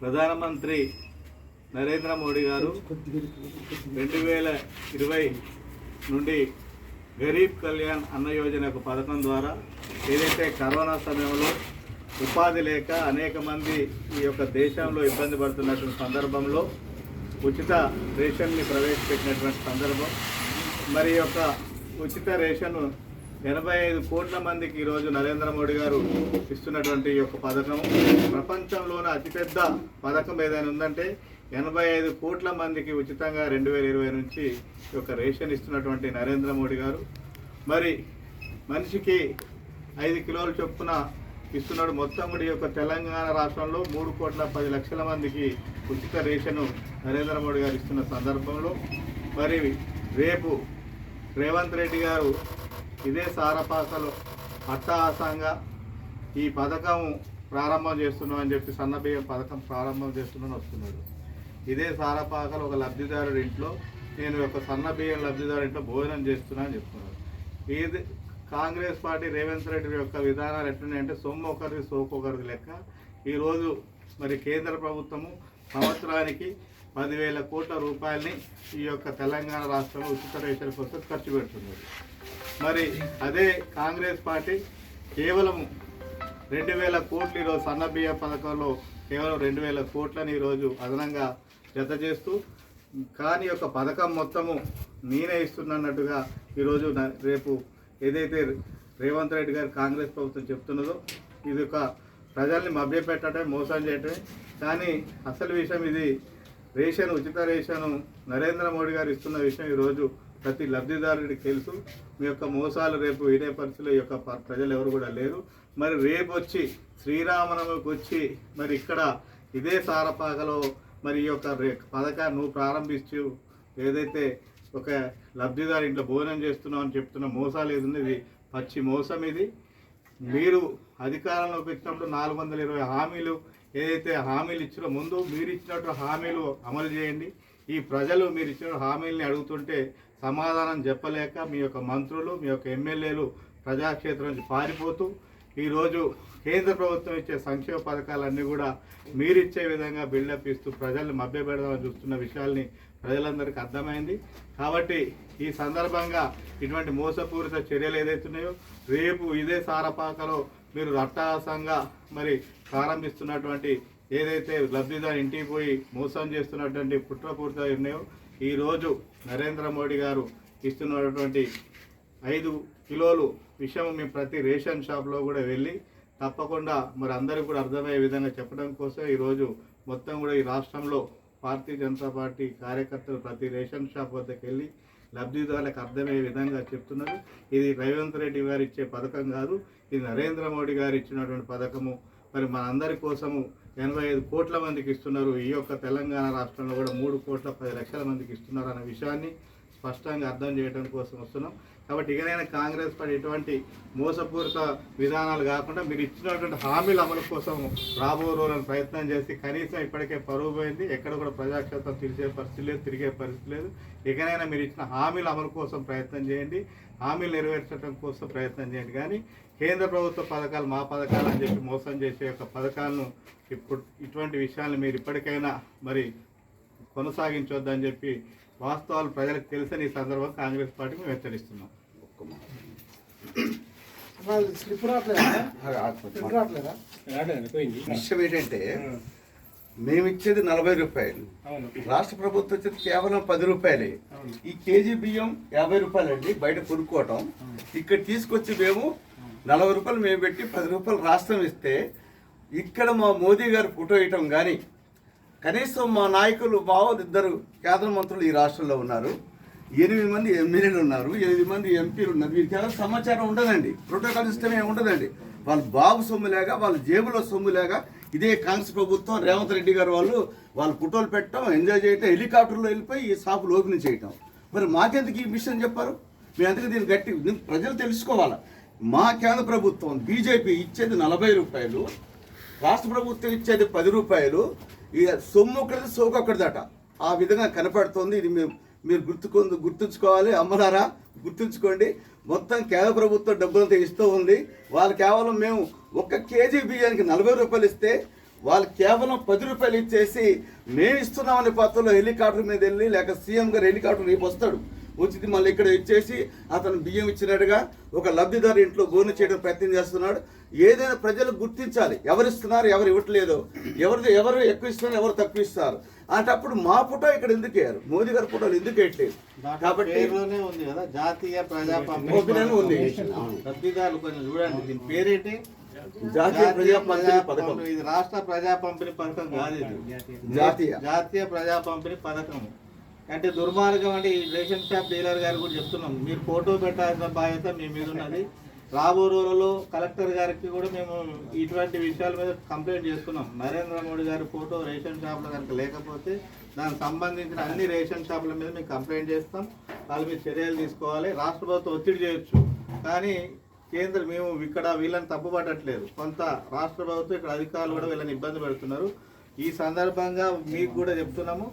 ప్రధానమంత్రి నరేంద్ర మోడీ గారు రెండు వేల ఇరవై నుండి గరీబ్ కళ్యాణ్ అన్న యోజన ఒక పథకం ద్వారా ఏదైతే కరోనా సమయంలో ఉపాధి లేక అనేక మంది ఈ యొక్క దేశంలో ఇబ్బంది పడుతున్నటువంటి సందర్భంలో ఉచిత రేషన్ని ప్రవేశపెట్టినటువంటి సందర్భం. మరి యొక్క ఉచిత రేషన్ ఎనభై ఐదు కోట్ల మందికి ఈరోజు నరేంద్ర మోడీ గారు ఇస్తున్నటువంటి ఈ యొక్క పథకం. ప్రపంచంలోనే అతిపెద్ద పథకం ఏదైనా ఉందంటే ఎనభై ఐదు కోట్ల మందికి ఉచితంగా రెండు వేల ఇరవై నుంచి ఈ యొక్క రేషన్ ఇస్తున్నటువంటి నరేంద్ర మోడీ గారు. మరి మనిషికి ఐదు కిలోల చొప్పున ఇస్తున్నాడు మొత్తం కూడా ఈ యొక్క తెలంగాణ రాష్ట్రంలో మూడు కోట్ల పది లక్షల మందికి ఉచిత రేషను నరేంద్ర మోడీ గారు ఇస్తున్న సందర్భంలో మరి రేపు రేవంత్ రెడ్డి గారు ఇదే సారపాసలు అట్టహాసంగా ఈ పథకం ప్రారంభం చేస్తున్నాం అని చెప్పి సన్నబియ్యం పథకం ప్రారంభం చేస్తున్నాను వస్తున్నాడు. ఇదే సారపాకలు ఒక లబ్ధిదారుడి ఇంట్లో నేను ఒక సన్నబియ్యం లబ్ధిదారు ఇంట్లో భోజనం చేస్తున్నా అని చెప్తున్నాడు. ఇది కాంగ్రెస్ పార్టీ రేవంత్ రెడ్డి యొక్క విధానాలు ఎట్లున్నాయంటే సొమ్ము ఒకరిది సోకొకరిది లెక్క. ఈరోజు మరి కేంద్ర ప్రభుత్వము సంవత్సరానికి పదివేల కోట్ల రూపాయలని ఈ యొక్క తెలంగాణ రాష్ట్రంలో ఉచిత రేషన్ కోసం ఖర్చు పెడుతున్నది మరి అదే కాంగ్రెస్ పార్టీ కేవలం రెండు వేల కోట్లు ఈరోజు సన్న బియ్య పథకంలో కేవలం రెండు వేల కోట్లని ఈరోజు అదనంగా జత చేస్తూ కానీ యొక్క పథకం మొత్తము నేనే ఇస్తున్నట్టుగా ఈరోజు రేపు ఏదైతే రేవంత్ రెడ్డి గారు కాంగ్రెస్ ప్రభుత్వం చెప్తున్నదో ఇది ఒక ప్రజల్ని మభ్యపెట్టడమే మోసం చేయటమే. కానీ అసలు విషయం ఇది రేషన్ ఉచిత రేషన్ నరేంద్ర మోడీ గారు ఇస్తున్న విషయం ఈరోజు ప్రతి లబ్ధిదారుడికి తెలుసు. మీ యొక్క మోసాలు రేపు ఇదే పరిస్థితిలో యొక్క ప- ప్రజలు ఎవరు కూడా లేరు. మరి రేపు వచ్చి శ్రీరామనవమికి వచ్చి మరి ఇక్కడ ఇదే సారపాకలో మరి ఈ యొక్క రే పథకాన్ని నువ్వు ప్రారంభించు. ఏదైతే ఒక లబ్ధిదారు ఇంట్లో భోజనం చేస్తున్నావు అని చెప్తున్న మోసాలు ఏది ఇది పచ్చి మోసం ఇది. మీరు అధికారంలోకి వచ్చినప్పుడు నాలుగు వందల ఇరవై హామీలు ఏదైతే హామీలు ఇచ్చారో ముందు మీరు ఇచ్చినట్టు హామీలు అమలు చేయండి. ఈ ప్రజలు మీరు ఇచ్చిన హామీలని అడుగుతుంటే సమాధానం చెప్పలేక మీ యొక్క మంత్రులు మీ యొక్క ఎమ్మెల్యేలు ప్రజాక్షేత్రం నుంచి పారిపోతూ ఈరోజు కేంద్ర ప్రభుత్వం ఇచ్చే సంక్షేమ పథకాలన్నీ కూడా మీరిచ్చే విధంగా బిల్డప్ ఇస్తూ ప్రజల్ని మభ్యపెడదామని చూస్తున్న విషయాల్ని ప్రజలందరికీ అర్థమైంది. కాబట్టి ఈ సందర్భంగా ఇటువంటి మోసపూరిత చర్యలు ఏదైతున్నాయో రేపు ఇదే సారపాకలో మీరు అట్టహాసంగా మరి ప్రారంభిస్తున్నటువంటి ఏదైతే లబ్ధిదారు ఇంటికి పోయి మోసం చేస్తున్నటువంటి కుట్రపూరిత ఉన్నాయో ఈరోజు నరేంద్ర మోడీ గారు ఇస్తున్నటువంటి ఐదు కిలోలు విషయం మేము ప్రతి రేషన్ షాప్లో కూడా వెళ్ళి తప్పకుండా మరి అందరికీ కూడా అర్థమయ్యే విధంగా చెప్పడం కోసం ఈరోజు మొత్తం కూడా ఈ రాష్ట్రంలో భారతీయ జనతా పార్టీ కార్యకర్తలు ప్రతి రేషన్ షాప్ వద్దకు వెళ్ళి లబ్ధిదారులకు అర్థమయ్యే విధంగా చెప్తున్నారు. ఇది రేవంత్ రెడ్డి గారు ఇచ్చే పథకం కాదు ఇది నరేంద్ర మోడీ గారు ఇచ్చినటువంటి పథకము. మరి మనందరి కోసము ఎనభై ఐదు కోట్ల మందికి ఇస్తున్నారు. ఈ యొక్క తెలంగాణ రాష్ట్రంలో కూడా మూడు కోట్ల పది లక్షల మందికి ఇస్తున్నారు అనే విషయాన్ని స్పష్టంగా అర్థం చేయడం కోసం వస్తున్నాం. కాబట్టి ఇకనైనా కాంగ్రెస్ పార్టీ ఎటువంటి మోసపూరిత విధానాలు కాకుండా మీరు ఇచ్చినటువంటి హామీల అమలు కోసం రాబో రోజులను ప్రయత్నం చేసి కనీసం ఇప్పటికే పరువు పోయింది. ఎక్కడ కూడా ప్రజాక్షేత్రం తిరిగే పరిస్థితి లేదు తిరిగే పరిస్థితి లేదు. ఇకనైనా మీరు ఇచ్చిన హామీల అమలు కోసం ప్రయత్నం చేయండి. హామీలు నెరవేర్చడం కోసం ప్రయత్నం చేయండి. కానీ కేంద్ర ప్రభుత్వ పథకాలు మా పథకాలు అని చెప్పి మోసం చేసే యొక్క పథకాలను ఇప్పుడు ఇటువంటి విషయాలను మీరు ఇప్పటికైనా మరి కొనసాగించొద్దని చెప్పి వాస్తవాలు ప్రజలకు తెలిసిన ఈ సందర్భంగా కాంగ్రెస్ పార్టీ మేము హెచ్చరిస్తున్నాం. విషయం ఏంటంటే మేము ఇచ్చేది నలభై రూపాయలు. అవును. రాష్ట్ర ప్రభుత్వం వచ్చేది కేవలం పది రూపాయలే. ఈ కేజీ బియ్యం యాభై రూపాయలు అండి బయట కొనుక్కోవటం. ఇక్కడ తీసుకొచ్చి మేము నలభై రూపాయలు మేము పెట్టి పది రూపాయలు రాష్ట్రం ఇస్తే ఇక్కడ మా మోదీ గారు ఫోటో వేయటం కానీ కనీసం మా నాయకులు బావలు ఇద్దరు కేంద్ర మంత్రులు ఈ రాష్ట్రంలో ఉన్నారు. ఎనిమిది మంది ఎమ్మెల్యేలు ఉన్నారు ఎనిమిది మంది ఎంపీలు ఉన్నారు. వీరికి ఎలా సమాచారం ఉండదండి. ప్రోటోకాల్ సిస్టమ్ ఏమి ఉండదండి. వాళ్ళ బాబు సొమ్ము లేక వాళ్ళ జేబులో సొమ్ము లేక ఇదే కాంగ్రెస్ ప్రభుత్వం రేవంత్ రెడ్డి గారు వాళ్ళు వాళ్ళు ఫోటోలు పెట్టడం ఎంజాయ్ చేయటం హెలికాప్టర్లో వెళ్ళిపోయి ఈ షాపులు ఓపెన్ చేయటం. మరి మాకెందుకు ఈ విషయం చెప్పారు? మేము అందుకే దీన్ని గట్టి ప్రజలు తెలుసుకోవాలా? మా కేంద్ర ప్రభుత్వం బీజేపీ ఇచ్చేది నలభై రూపాయలు రాష్ట్ర ప్రభుత్వం ఇచ్చేది పది రూపాయలు ఇక సొమ్ము ఒకటి సోకు ఒకటిదట. ఆ విధంగా కనపడుతోంది. ఇది మేము మీరు గుర్తుకు గుర్తుంచుకోవాలి. అమ్మలారా గుర్తుంచుకోండి. మొత్తం కేంద్ర ప్రభుత్వం డబ్బులతో ఇస్తూ ఉంది. వాళ్ళు కేవలం మేము ఒక్క కేజీ బియ్యానికి నలభై రూపాయలు ఇస్తే వాళ్ళు కేవలం పది రూపాయలు ఇచ్చేసి మేము ఇస్తున్నామనే పత్రంలో హెలికాప్టర్ మీద వెళ్ళి లేక సీఎం గారు హెలికాప్టర్ రేపు వస్తాడు. వచ్చింది మళ్ళీ ఇక్కడ ఇచ్చేసి అతను బియ్యం ఇచ్చినట్టుగా ఒక లబ్ధిదారు ఇంట్లో బోర్లు చేయడం ప్రయత్నం చేస్తున్నాడు. ఏదైనా ప్రజలు గుర్తించాలి. ఎవరు ఇస్తున్నారు ఎవరు ఇవ్వట్లేదు. ఎవరు ఎవరు ఎక్కువ ఇస్తున్నారు ఎవరు తక్కువ ఇస్తారు. అంటప్పుడు మా ఫోటో ఇక్కడ ఎందుకు వేయరు? మోదీ గారి ఫోటోలు ఎందుకు వేయట్లేదు? కాబట్టి ఉంది కదా జాతీయ ప్రజా ఉంది. లబ్ధిదారులు కొంచెం చూడండి దీని పేరేంటి? జాతీయ ప్రజా పంపిణీ పథకం. ఇది రాష్ట్ర ప్రజా పంపిణీ పథకం కాదు ఇది. జాతీయ. జాతీయ ప్రజా పంపిణీ పథకం. అంటే దుర్మార్గం అంటే ఈ రేషన్ షాప్ డీలర్ గారు కూడా చెప్తున్నాం. మీరు ఫోటో పెట్టాల్సిన బాధ్యత మీ మీద ఉన్నది. రాబో రోజులలో కలెక్టర్ గారికి కూడా మేము ఇటువంటి విషయాల మీద కంప్లైంట్ చేస్తున్నాం. నరేంద్ర మోడీ గారి ఫోటో రేషన్ షాప్లో కనుక లేకపోతే దానికి సంబంధించిన అన్ని రేషన్ షాపుల మీద మేము కంప్లైంట్ చేస్తాం. వాళ్ళ మీద చర్యలు తీసుకోవాలి. రాష్ట్ర ప్రభుత్వం ఒత్తిడి చేయొచ్చు. కానీ కేంద్ర మేము ఇక్కడ వీళ్ళని తప్పుపట్టట్లేదు. కొంత రాష్ట్ర ప్రభుత్వం ఇక్కడ అధికారులు కూడా వీళ్ళని ఇబ్బంది పెడుతున్నారు. ఈ సందర్భంగా మీకు కూడా చెప్తున్నాము.